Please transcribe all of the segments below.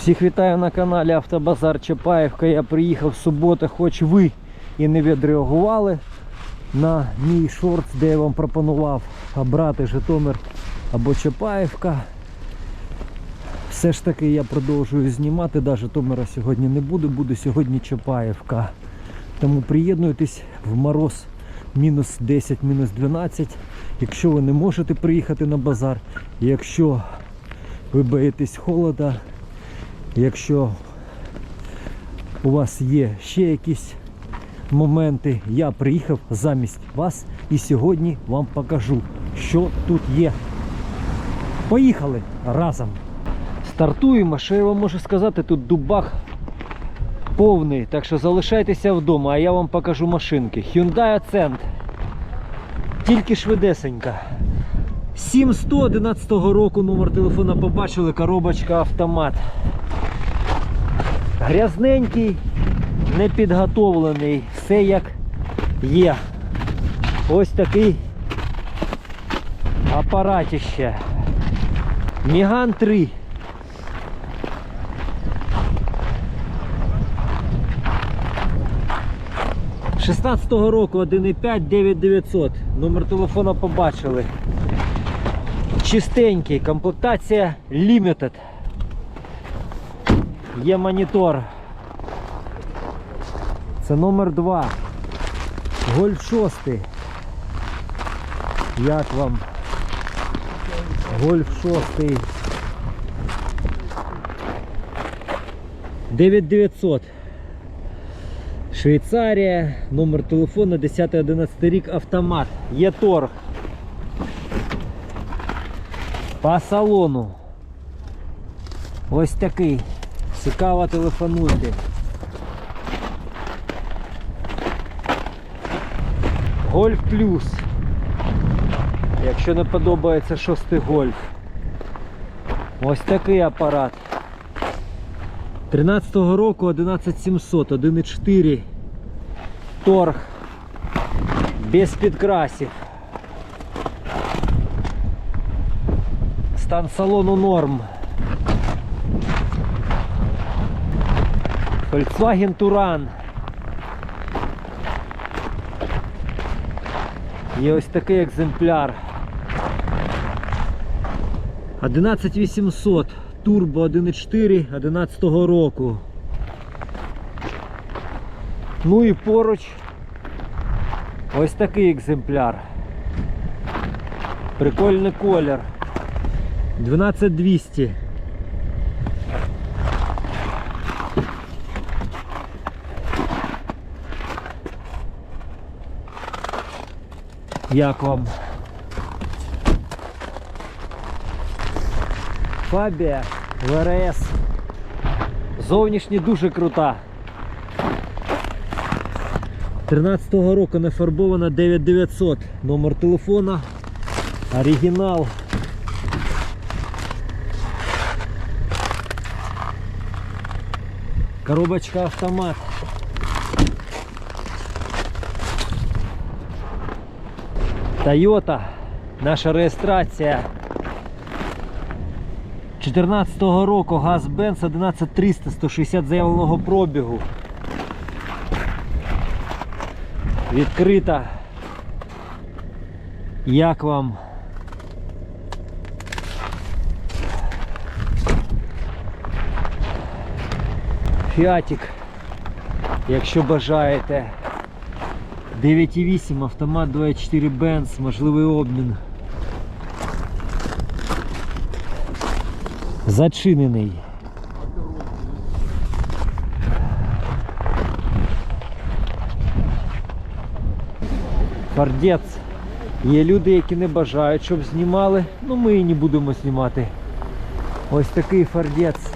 Всіх вітаю на каналі Автобазар Чапаївка. Я приїхав в суботу, хоч ви і не відреагували на мій шорт, де я вам пропонував обрати Житомир або Чапаївка. Все ж таки я продовжую знімати, да, Житомира сьогодні не буде, буде сьогодні Чапаївка. Тому приєднуйтесь в мороз мінус 10, мінус 12. Якщо ви не можете приїхати на базар, якщо ви боїтесь холода, якщо у вас є ще якісь моменти, я приїхав замість вас і сьогодні вам покажу, що тут є. Поїхали разом. Стартуємо, що я вам можу сказати, тут дубах повний, так що залишайтеся вдома, а я вам покажу машинки. Hyundai Accent. Тільки швидесенька. 7111 року номер телефона побачили, коробочка автомат. Грязненький, непідготовлений, все як є. Ось такий апаратіще. Міган 3. З 16-го року 1,5 9900. Номер телефона побачили. Чистенький, комплектація Limited. Є монітор. Це номер 2. Гольф 6. Як вам? Гольф 6. 9900. Швейцарія, номер телефону 10-11 рік автомат. Є торг. По салону. Ось такий. Цікаво телефонуйте. Гольф плюс. Якщо не подобається шостий гольф. Ось такий апарат. 13-го року 11700, 1.4 торг без підкрасів. Стан салону норм. Volkswagen Туран. Є ось такий екземпляр. 11800 Турбо 1.4 11 року. Ну і поруч ось такий екземпляр. Прикольний колір. 12200. Як вам? Фабія ВРС. Зовнішні дуже крута. 13-го року не фарбована 9900. Номер телефона. Оригінал. Коробочка автомат. Toyota. Наша реєстрація. 14-го року газ Бенц 11300 160 заявленого пробігу. Відкрита. Як вам? Фіатік, якщо бажаєте. 9,8 автомат 24 Бенц, можливий обмін. Зачинений. Фардець. Є люди, які не бажають, щоб знімали. Ну ми і не будемо знімати. Ось такий фардець.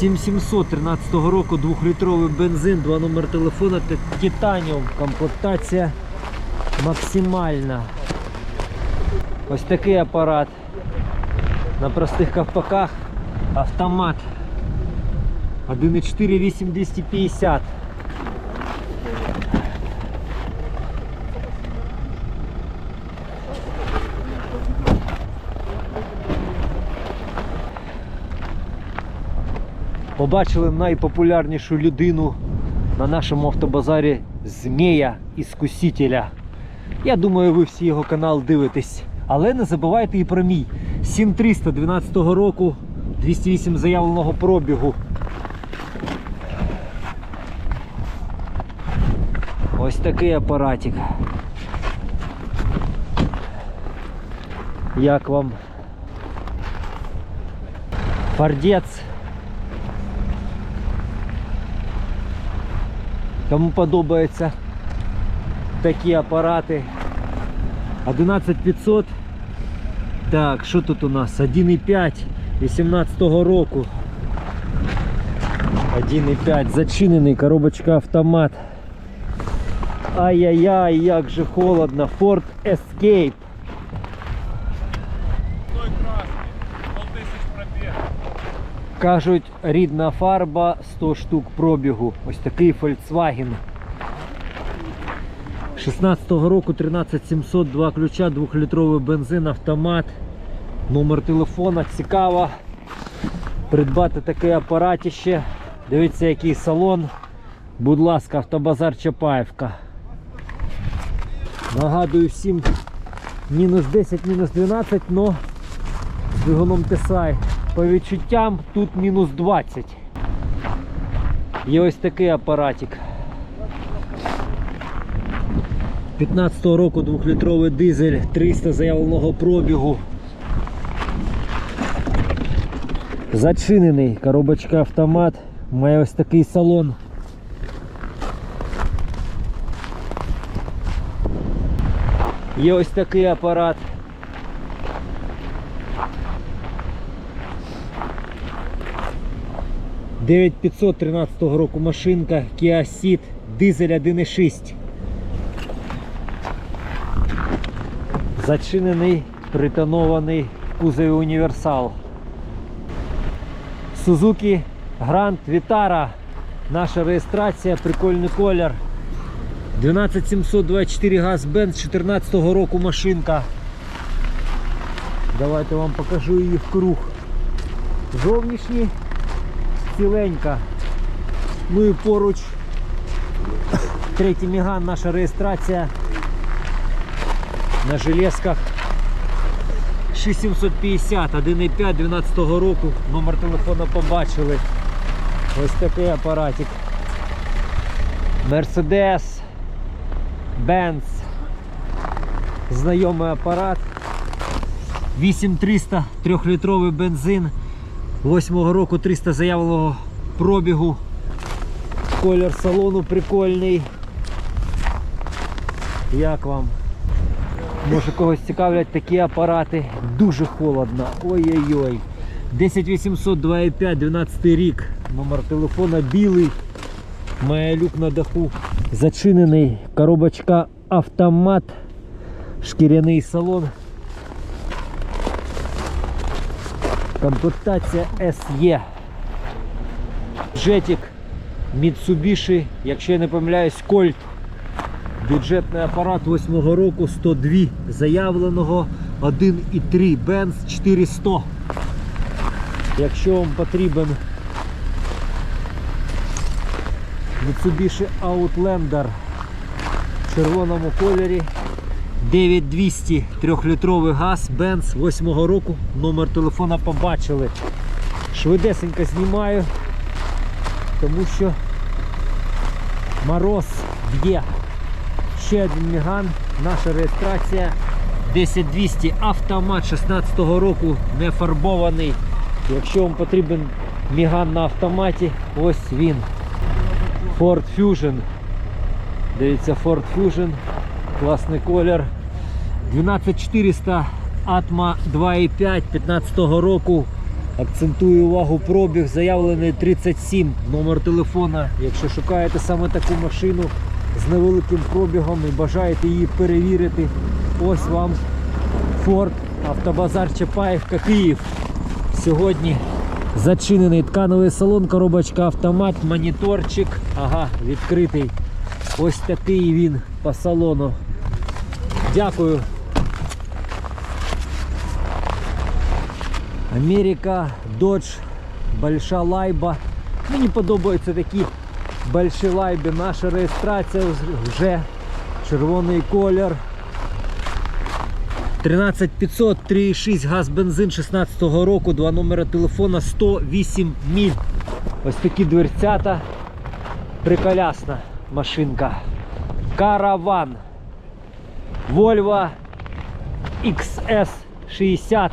7700 13 року, 2-літровий бензин, два номер телефона, титаніум, комплектація максимальна. Ось такий апарат. На простих ковпаках автомат 1.4 8250 Побачили найпопулярнішу людину на нашому автобазарі Змія Іскусителя. Я думаю, ви всі його канал дивитесь. Але не забувайте і про мій 7300 12 року, 208 заявленого пробігу. Ось такий апаратик. Як вам? Фардець. Кому подобаються такі апарати. 11500. Так, що тут у нас? 1,5 18 року. 1,5 зачинений, коробочка автомат. Ай-яй-яй, як же холодно. Ford Escape. Кажуть, рідна фарба 100 штук пробігу. Ось такий Volkswagen. 16-го року 13700, два ключа, 2-літровий бензин, автомат. Номер телефона цікаво. Придбати такий апаратище. Дивіться, який салон. Будь ласка, автобазар Чапаєвка. Нагадую всім мінус 10, мінус 12, но з двигуном Тесай. По відчуттям тут мінус 20. Є ось такий апаратик. 15-го року 2-літровий дизель, 300 заявленого пробігу. Зачинений, коробочка автомат, має ось такий салон. Є ось такий апарат. – 9513 року машинка Kia Ceed, дизель 1.6. Зачинений, притонований в кузові універсал. Suzuki Grand Vitara. Наша реєстрація, прикольний колір. 12724 газ Benz 14 року машинка. Давайте вам покажу її в круг. Зовнішні ціленька. Ну і поруч третій міган, наша реєстрація на железках 6750, 1,5 12 року, номер телефона побачили. Ось такий апаратик. Mercedes, Benz, знайомий апарат. 8300, 3-літровий бензин. 8 року 300 заявленого пробігу. Колір салону прикольний. Як вам? Може когось цікавлять такі апарати. Дуже холодно. Ой-ой-ой. 10800 2,5, 12 рік. Номер телефона білий. Має люк на даху. Зачинений. Коробочка автомат. Шкіряний салон. Комплектація SE. Jetик Mitsubishi, якщо я не помиляюсь, Colt. Бюджетний апарат 8 року 102 заявленого 1,3 Benz 400. Якщо вам потрібен Mitsubishi Outlander в червоному кольорі 9200 3-літровий газ Benz 8 року. Номер телефона побачили. Швидесенько знімаю, тому що мороз б'є. Ще один міган, наша реєстрація 10200 автомат 16 року не фарбований. Якщо вам потрібен міган на автоматі, ось він. Ford Fusion. Дивіться, Ford Fusion, класний колір. 12400 Atma 2.5 15 року. Акцентую увагу пробіг, заявлений 37 номер телефона. Якщо шукаєте саме таку машину з невеликим пробігом і бажаєте її перевірити, ось вам Ford Автобазар Чапаївка Київ. Сьогодні зачинений ткановий салон, коробочка автомат, моніторчик. Ага, відкритий. Ось такий він по салону. Дякую. Америка, Dodge, Большая Лайба, Мені подобаються такі больші лайби. Наша реєстрація вже червоний колір. 13500, 3,6 газ бензин 16 року, два номера телефона 108 міль. Ось такі дверцята. Приколясна машинка. Караван. Volvo XS60.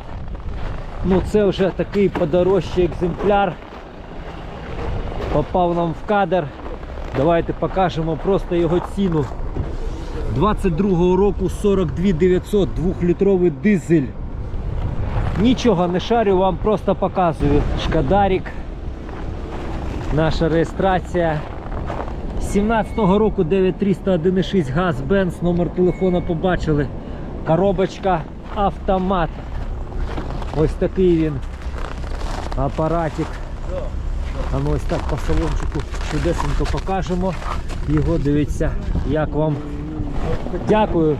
Ну це вже такий подорожчий екземпляр. Попав нам в кадр. Давайте покажемо просто його ціну. 22-го року 42 900, 2-літровий дизель. Нічого не шарю, вам просто показую. Шкадарік. Наша реєстрація. 17-го року 9300 1.6 газ Бенз, номер телефона побачили. Коробочка автомат. Ось такий він. Апаратик. А ну ось так по салончику чудесенько покажемо. Його дивіться, як вам. Дякую.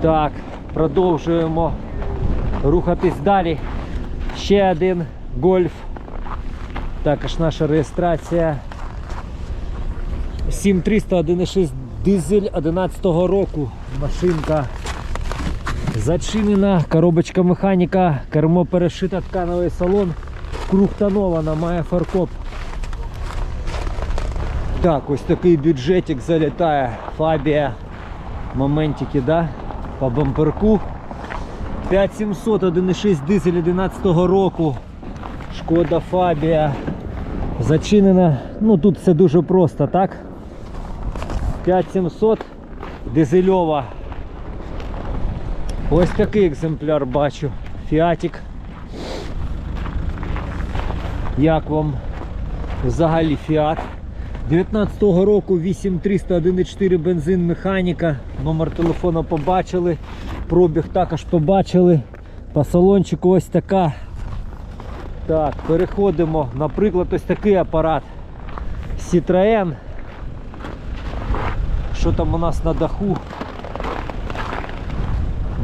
Так, продовжуємо рухатись далі. Ще один гольф. Також наша реєстрація 7300 1.6 дизель 11 року. Машинка зачинена, коробочка механіка, кермо перешита ткановий салон, круг тонована, має фаркоп. Так, ось такий бюджетик залітає. Фабія. Моментики, да? По бамперку. 5700 1.6 дизель 11 року. Шкода Фабія. Зачинена. Ну тут все дуже просто, так? 5700 дизельова. Ось такий екземпляр бачу. Фіатік. Як вам взагалі фіат? 19-го року 8300 1.4 бензин механіка. Номер телефона побачили. Пробіг також побачили. По салончику ось така. Так, переходимо. Наприклад, ось такий апарат. Citroën. Що там у нас на даху?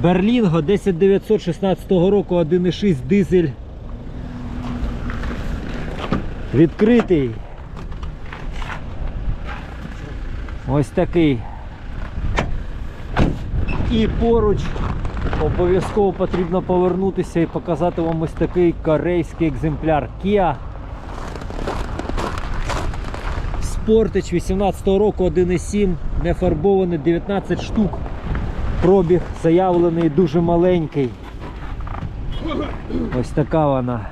Берлінго 10916 року 1.6 дизель. Відкритий. Ось такий. І поруч обов'язково потрібно повернутися і показати вам ось такий корейський екземпляр Kia. Sportage 18 року 1.7, не фарбований, 19 штук. Пробіг заявлений дуже маленький. Ось така вона.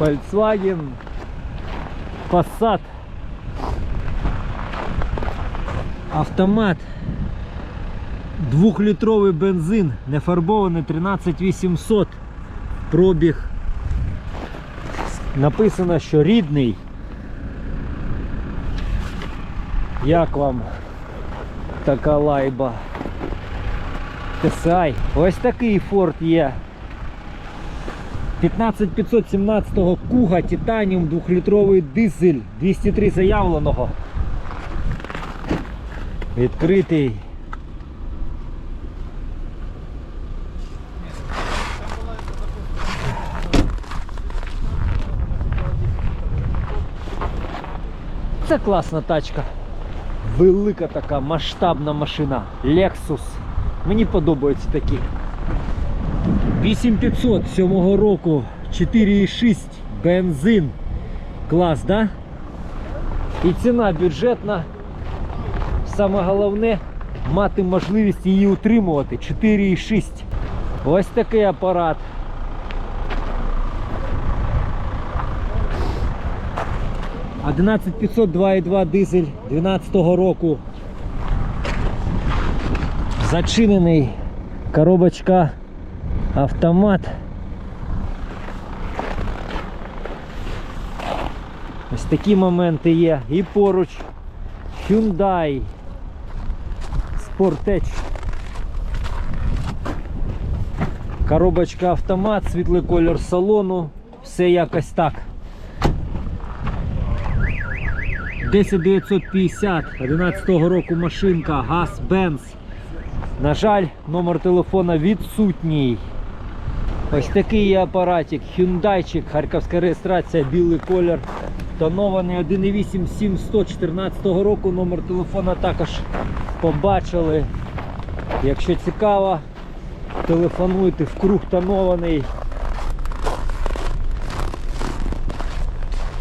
Volkswagen Passat Автомат Двухлітровий бензин, нефарбований 13800 пробіг. Написано, що рідний. Як вам така лайба? TSI. Ось такий Ford є. 15517 Куга Титаніум 2-літровий дизель 203 заявленого. Відкритий. Це класна тачка. Велика така масштабна машина. Lexus. Мені подобаються такі. 8500 7 року 4,6 бензин. Клас, да? І ціна бюджетна. Саме головне мати можливість її утримувати. 4,6. Ось такий апарат. 11500 2,2 дизель 12 року. Зачинений. Коробочка автомат. Ось такі моменти є. І поруч Hyundai Sportage. Коробочка автомат, світлий колір салону, все якось так. 10950 11 року машинка, газ Benz. На жаль, номер телефона відсутній. Ось такий є апаратик, Hyundai, харківська реєстрація, білий колір. Тонований 1.8 7114 року. Номер телефона також побачили. Якщо цікаво, телефонуйте в круг тонований.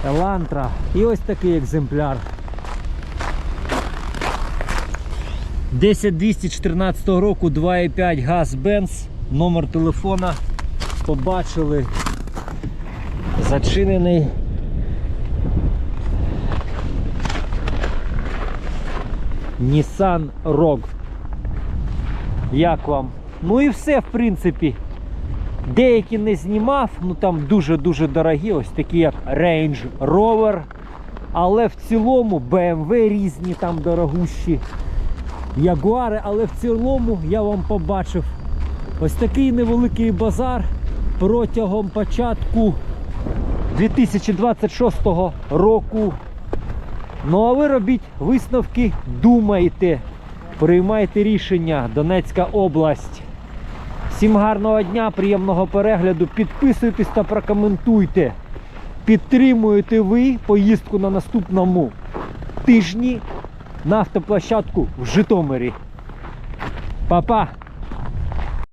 Елантра. І ось такий екземпляр. 10214 року 2,5 газ Benz. Номер телефона побачили. Зачинений. Nissan Rogue. Як вам? Ну і все, в принципі. Деякі не знімав, ну там дуже-дуже дорогі, ось такі як Range Rover. Але в цілому BMW різні там дорогущі. Ягуари, але в цілому я вам побачив ось такий невеликий базар протягом початку 2026 року. Ну а ви робіть висновки, думайте, приймайте рішення, Донецька область. Всім гарного дня, приємного перегляду. Підписуйтесь та прокоментуйте. Підтримуєте ви поїздку на наступному тижні на автоплощадку в Житомирі. Па-па!